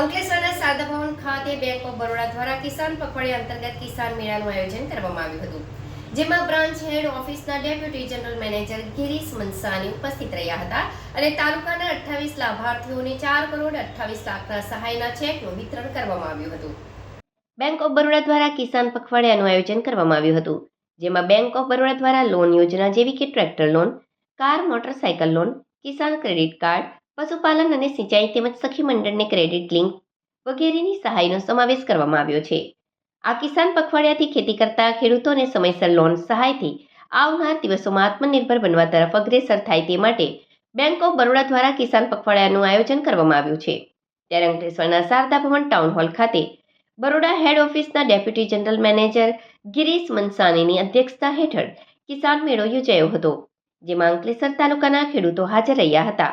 અંકલેશ્વરના શારદા ભવન ખાતે bank of Baroda દ્વારા કિસાન પખવાડિયા અંતર્ગત કિસાન મેળાનું આયોજન કરવામાં આવ્યું હતું, જેમાં બ્રાન્ચ હેડ ઓફિસના deputy general manager Girish Mansani ઉપસ્થિત રહ્યા હતા અને તાલુકાના અઠ્ઠાવીસ લાભાર્થીઓને ચાર કરોડ અઠ્ઠાવીસ લાખના સહાયના ચેકનું વિતરણ કરવામાં આવ્યું હતું. બેંક ઓફ બરોડા દ્વારા કિસાન પખવાડિયાનું આયોજન કરવામાં આવ્યું હતું, જેમાં બેંક ઓફ બરોડા દ્વારા લોન યોજના જેવી કે tractor loan, car, motorcycle loan, Kisan credit card પશુપાલન અને સિંચાઈ તેમજ સખી મંડળને ક્રેડિટ લિંક વગેરેની સહાયનો સમાવેશ કરવામાં આવ્યો છે. આ કિસાન પખવાડિયાથી ખેતી કરતા ખેડૂતોને સમયસર લોન સહાયથી આવનાર દિવસોમાં આત્મનિર્ભર બનવા તરફ અગ્રેસર થાય તે માટે બેંક ઓફ બરોડા દ્વારા કિસાન પખવાડિયાનું આયોજન કરવામાં આવ્યું છે. ત્યારે અંકલેશ્વરના શારદા ભવન ટાઉન હોલ ખાતે બરોડા હેડ ઓફિસના ડેપ્યુટી જનરલ મેનેજર ગિરીશ મનસાનીની અધ્યક્ષતા હેઠળ કિસાન મેળો યોજાયો હતો, જેમાં અંકલેશ્વર તાલુકાના ખેડૂતો હાજર રહ્યા હતા.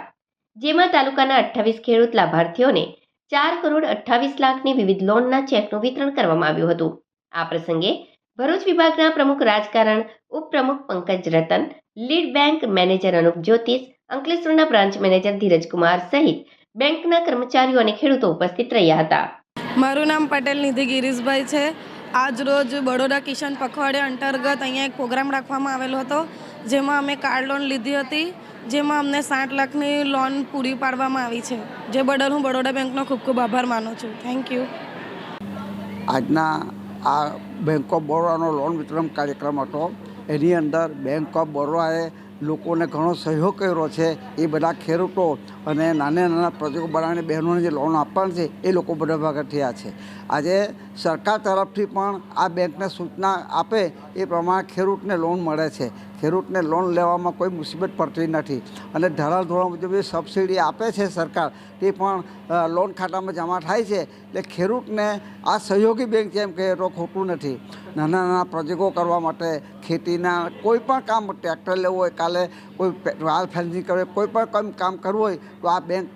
જેમાં તાલુકાના અઠ્ઠાવીસ ખેડૂત લાભાર્થીઓને ચાર કરોડ અઠ્ઠાવીસ લાખની વિવિધ લોનના ચેકનું વિતરણ કરવામાં આવ્યું હતું. આ પ્રસંગે ભરૂચ વિભાગના પ્રમુખ રાજકારણ ઉપપ્રમુખ Pankaj Ratan, lead bank manager Anup Jyotish, અંકલેશ્વરના બ્રાન્ચ મેનેજર ધીરજકુમાર સહિત બેંકના કર્મચારીઓ અને ખેડૂતો ઉપસ્થિત રહ્યા હતા. મારું નામ પટેલ નિધિ ગિરીશભાઈ છે. આજ રોજ બડોદા કિસાન પખવાડિયા અંતર્ગત અહીંયા એક પ્રોગ્રામ રાખવામાં આવેલો હતો, જેમાં અમે કાર લોન લીધી હતી. જેમાં અમને સાઠ લાખની લોન પૂરી પાડવામાં આવી છે. જે બદલ હું બરોડા બેંકનો ખૂબ ખૂબ આભાર માનું છું. થેન્ક યુ આજના આ બેંક ઓફ બરોડાનો લોન વિતરણ કાર્યક્રમ હતો. એની અંદર બેંક ઓફ બરોડાએ લોકોને ઘણો સહયોગ કર્યો છે. એ બધા ખેડૂતો અને નાના નાના પ્રોજેક્ટો બનાવીને બહેનોને જે લોન આપવાની છે, એ લોકો બધા ભાગ થયા છે. આજે સરકાર તરફથી પણ આ બેંકને સૂચના આપે એ પ્રમાણે ખેડૂતને લોન મળે છે. ખેડૂતને લોન લેવામાં કોઈ મુસીબત પડતી નથી. અને ધરાણ ધોરણ મુજબ જે સબસિડી આપે છે સરકાર, તે પણ લોન ખાતામાં જમા થાય છે. એટલે ખેડૂતને આ સહયોગી બેંક જેમ કહે તો ખોટું નથી. નાના નાના પ્રોજેક્ટો કરવા માટે ખેતીના કોઈ પણ કામ ટ્રેક્ટર લેવું હોય કાલે કોઈ વાલ ફેન્સિંગ કરવું હોય કોઈ પણ કામ કામ કરવું હોય તો આ બેંક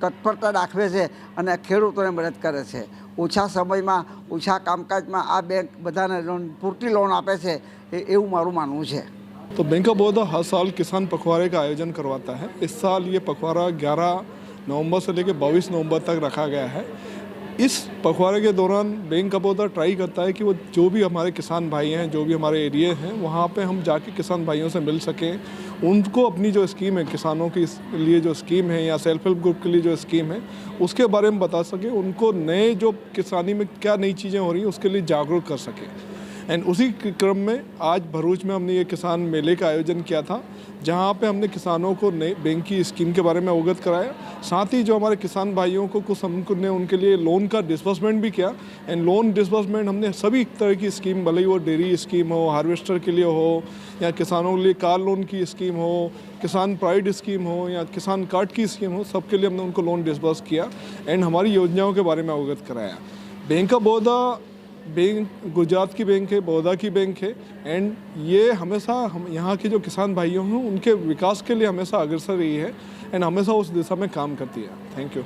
તત્પરતા દાખવે છે અને ખેડૂતોને મદદ કરે છે ઓછા સમયમાં ઓછા કામકાજમાં આ બેંક બધાને લોન પૂરતી લોન આપે છે એ એવું મારું માનવું છે तो बैंक ऑफ बड़ौदा हर साल किसान पखवाड़े का आयोजन करवाता है इस साल ये पखवाड़ा 11 नवंबर से लेकर 22 नवंबर तक रखा गया है इस पखवाड़े के दौरान बैंक बड़ौदा ट्राई करता है कि वो जो भी हमारे किसान भाई हैं, जो भी हमारे एरिए हैं, वहाँ पे हम जाके किसान भाइयों से मिल सकें। उनको अपनी जो स्कीम है, किसानों के लिए जो स्कीम है या सेल्फ हेल्प ग्रुप के लिए जो स्कीम है, उसके बारे में बता सकें। उनको नए जो किसानी में क्या नई चीज़ें हो रही हैं, उसके लिए जागरूक कर सकें। एंड उसी क्रम में आज भरूच में हमने ये किसान मेले का आयोजन किया था, जहाँ पे हमने किसानों को नए बैंक की स्कीम के बारे में अवगत कराया। साथ ही जो हमारे किसान भाइयों को कुछ हमने उनके लिए लोन का डिसबर्समेंट भी किया। एंड लोन डिसबर्समेंट हमने सभी तरह की स्कीम, भले ही वो डेयरी स्कीम हो, हार्वेस्टर के लिए हो, या किसानों के लिए कार लोन की स्कीम हो, किसान प्राइड स्कीम हो, या किसान कार्ड की स्कीम हो, सबके लिए हमने उनको लोन डिसबर्स किया। एंड हमारी योजनाओं के बारे में अवगत कराया। Bank of Baroda bank, Gujarat की बैंक है, बड़ौदा की बैंक है एंड ये हमेशा हम, यहाँ के जो किसान भाइयों हैं, उनके विकास के लिए हमेशा अग्रसर रही है एंड हमेशा उस दिशा में काम करती है। Thank you